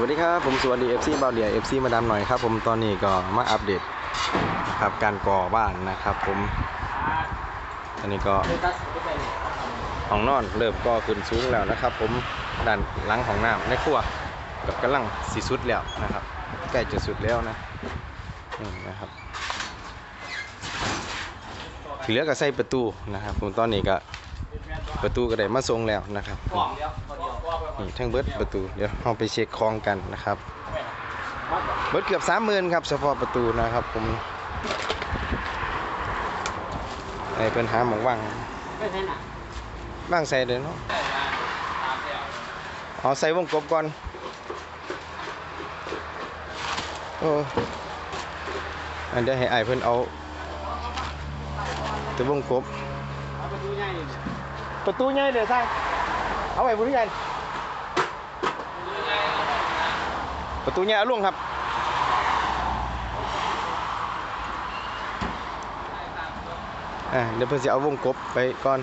วัสดีครับ ผมสวัสดี FC บาวเดีย FC มาดามหน่อยครับ ผมตอนนี้ก็มาอัปเดตครับการก่อบ้านนะครับ ผมอันนี้ก็ห้องนอนเริ่มก่อขึ้นสูงแล้วนะครับ ผมด้านหลังของน้ำในครัวกับกำลังสีสุดแล้วนะครับใกล้จะสุดแล้วนะนี่นะครับที่เหลือก็ใส่ประตูนะครับ ผมตอนนี้ก็ประตูก็ได้มาทรงแล้วนะครับ นี่ทั้งเบิดประตู เดี๋ยวเราไปเช็คคลองกันนะครับ เบิดเกือบสามหมื่นครับเฉพาะประตูนะครับผมไอ้เป็นหาหมองว่างไม่ใช่หนักว่างใส่เลยเนาะเอาใส่วงกบก่อนโอ้อันเดี๋ยวให้ไอ้เพิ่นเอาตัววงกบประตูใหญ่ประตูใหญ่เดี๋ยใส่เอาไว้บนกัน ประตูใหญ่เอาลงครับเดี๋ยวเพื่อนจะเอาวงกบไปก่อน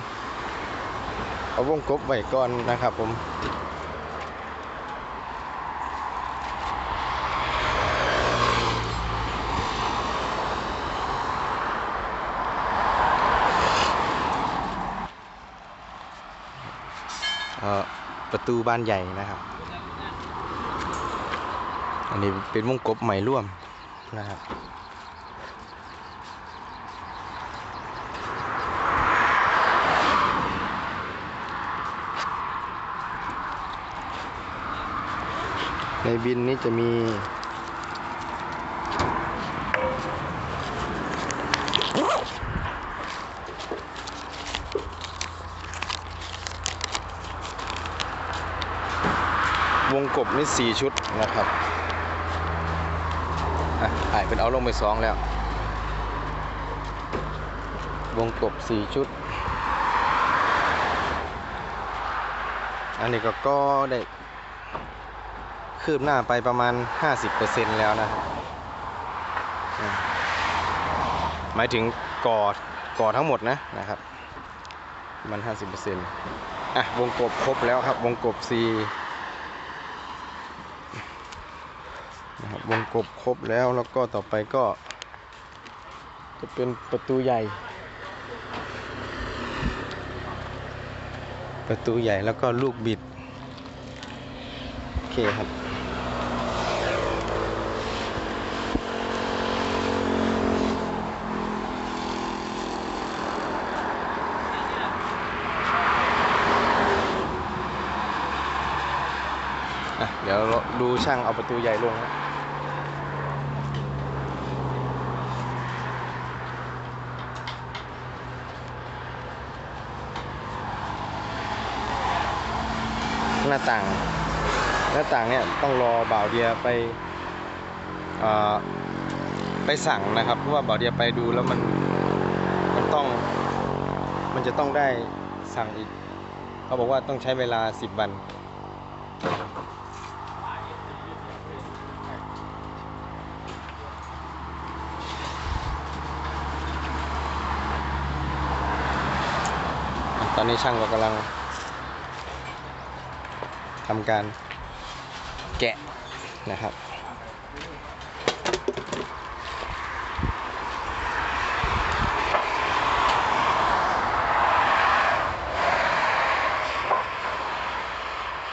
เอาวงกบไว้ก่อนนะครับผมประตูบ้านใหญ่นะครับ อันนี้เป็นวงกบใหม่ร่วมนะครับในบินนี้จะมี วงกบนี่สี่ชุดนะครับ อะอ่ายเป็นเอาลงไปสองแล้ว วงกบสี่ชุด อันนี้ก็ก็ได้ คืบหน้าไปประมาณ 50%แล้วนะครับหมายถึงก่อก่อทั้งหมดนะนะครับ มัน 50%อะ วงกบครบแล้วครับ วงกบ4 นะครับ วงกบครบแล้วแล้วก็ต่อไปก็ จะเป็นประตูใหญ่ ประตูใหญ่แล้วก็ลูกบิด โอเคครับเดี๋ยวเราดูช่างเอาประตูใหญ่ลงนะ หน้าต่าง หน้าต่างเนี่ยต้องรอบ่าวเดียไปไปสั่งนะครับ เพราะว่าบ่าวเดียไปดูแล้วมันมันต้องมันจะต้องได้สั่งอีก เขาบอกว่าต้องใช้เวลา 10 วันตอนนี้ช่างก็กำลัง ทำการแกะนะครับ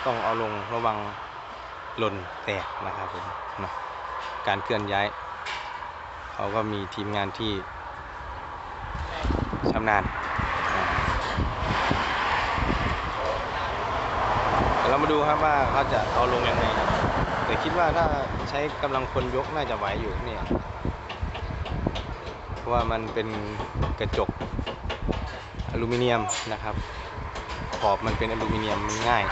ต้องเอาลงระวังหล่นแตกนะครับผมนะการเคลื่อนย้าย เขาก็มีทีมงานที่ชำนาญ เดี๋ยวเรา มาดูครับว่าเขาจะเอาลงยังไงครับแต่คิดว่าถ้าใช้กำลังคนยกน่าจะไหวอยู่เนี่ยเพราะว่ามันเป็นกระจกอลูมิเนียมนะครับ ขอบมันเป็นอลูมิเนียมมันง่าย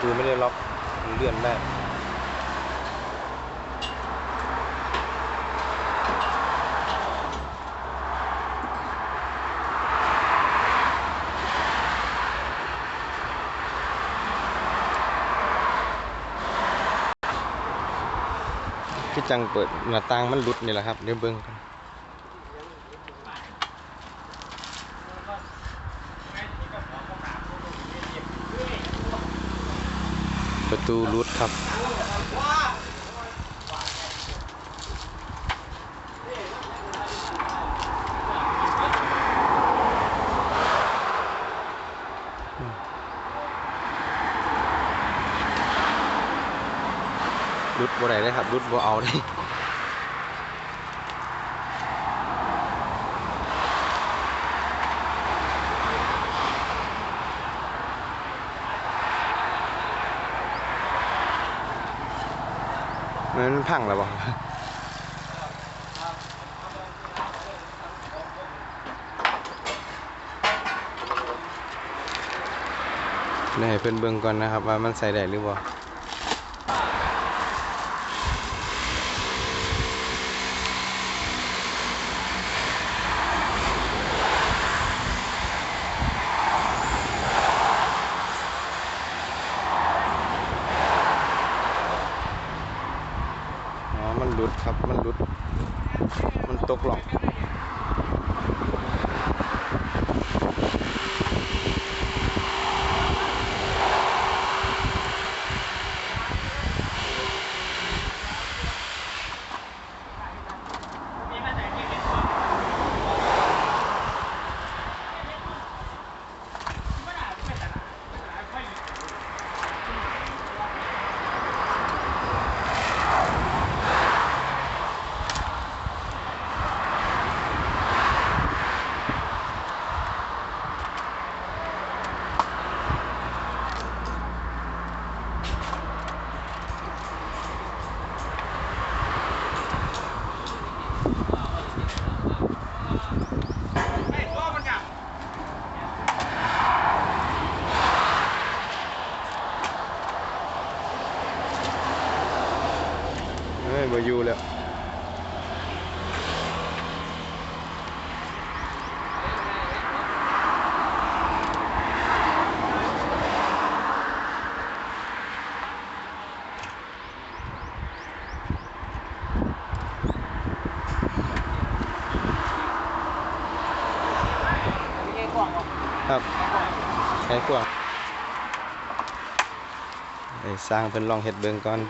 ตูไม่ได้ล็อกเลื่อนได้ที่จังเปิดหน้าต่างมันหลุดนี่แหละครับเดี๋ยวเบิ้งกัน ประตูหลุดครับรุดบ่ได้เลยครับรุดบ่เอาได้ มันพังแล้วบ่นี่ให้เพื่อนเบิ่งก่อนนะครับ ว่ามันใส่ได้หรือบ่ รุดครับ มันหลุด มันตกหลอก เฮ้ยบ่อยู่แล้ว ไม่ใช่กล่องหรอก ครับใช้ขวางไอ้ สร้างเพิ่นลองเห็ดเบิงก่อน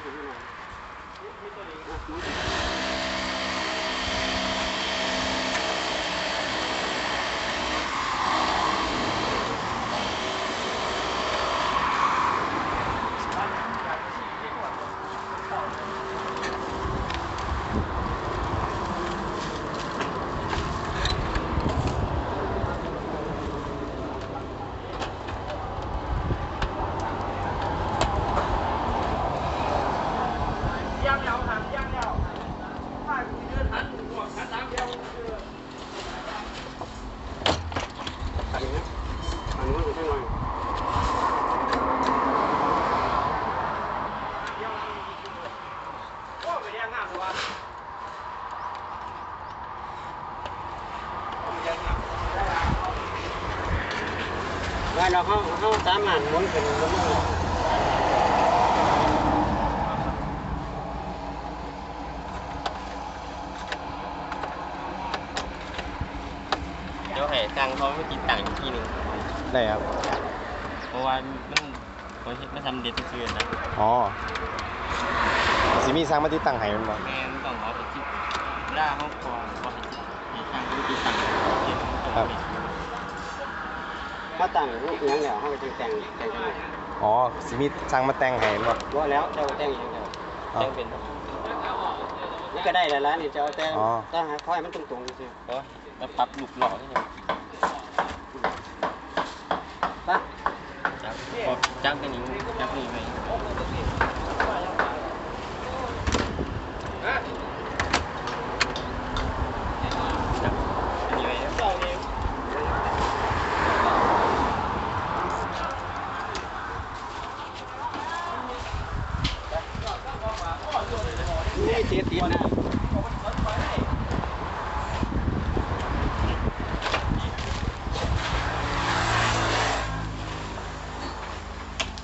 ย่างแล้วถามย่างแล้วถ้าคุณเดินทันหัวทันน้ำเดียวอันนี้อันนู้นอยู่ข้างในโอ้ไม่ได้งามเลยวะ ว่าเราเขาเขาสามารถหมุนเป็นหมุนลงเดี๋ยวให้ตังค์เขาไปติดตังค์อีกทีหนึ่งได้ครับ เพราะว่ามันเขาเฮ็ดไม่ทำเด็ดเกินนะอ๋อสิมีสร้างมาติดตั้งให้มันบ่แม่นต้องเอาไปคิดล่าเขาก่อนว่าให้ตังค์เขาไปติดตังค์เฮ็ดต้องเอาไป เขาตั้งรูปเอียงแล้วเขาก็จึงแต่งแต่งจังไงอ๋อสิมีสร้างมาแต่งให้บ่ว่าแล้วเจ้าก็แต่งเองแล้วอ๋อ แต่งเป็นนี่ก็ได้แล้วล่ะนี่เจ้าแต่งอ๋อ ถ้าหาค่อยมันตรงๆสิเพราะแล้วปรับลูกหล่อให้หน่อยป่ะจับพอจับกันนี้จับนี่ไหมจับอันนี้ไว้ นี่เสียติดนะ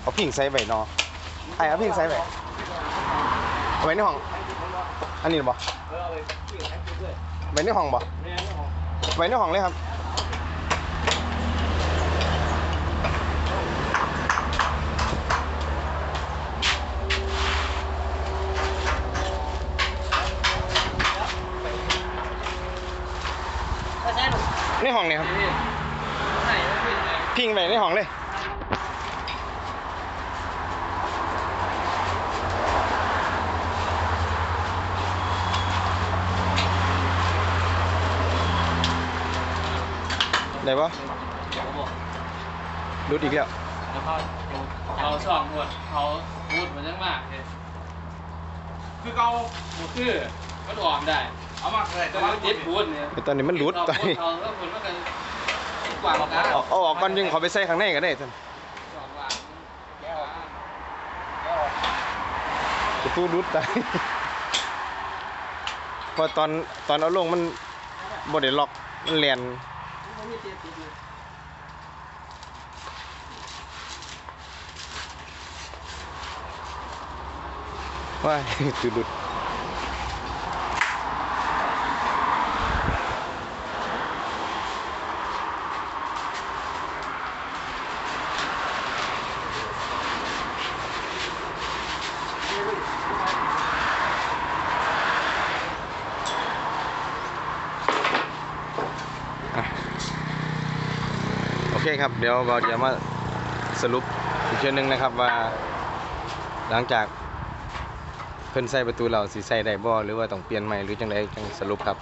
เอาพิ งใส่ไว้เนาะไอ้เอาพิงใส่ไว้เอาไว้ในห้อง อันนี้บ่เออเอาไปที่แท็กซี่ด้วยไว้ในห้องบ่แม่ไม่ออกไว้ในห้องเลยครับถ้าใช่หนูในห้องนี่ครับนี่ไหนไม่เป็นไงพิงไว้ในห้องเลย ได้ปะดูดอีกแล้วแล้วก็ดูเขาสองหมดเขาพูดมันยังมากเลยคือเขาหมดคือมันออกได้เอามาเลยแต่ว่าเจ็บพูดเนี่ยไอ้ตอนนี้มันหลุดตอนนี้เขาแล้วคนมันก็กว่ากันเอาเอาออกก่อนยังเขาไปใส่ข้างในก็ได้ท่านสองหลังประตูรุดตายเพอตอนตอนเอาลงมันบ่ได้ล็อกมันแลน ว้ายตูดุด เคครับ เดี๋ยวเราจะมาสรุปอีกเช่นหนึ่งนะครับว่า หลังจากเพิ่นใส่ประตูเราสีใส่ได้บ่หรือว่าต้องเปลี่ยนใหม่หรือจังไดจังสรุปครับ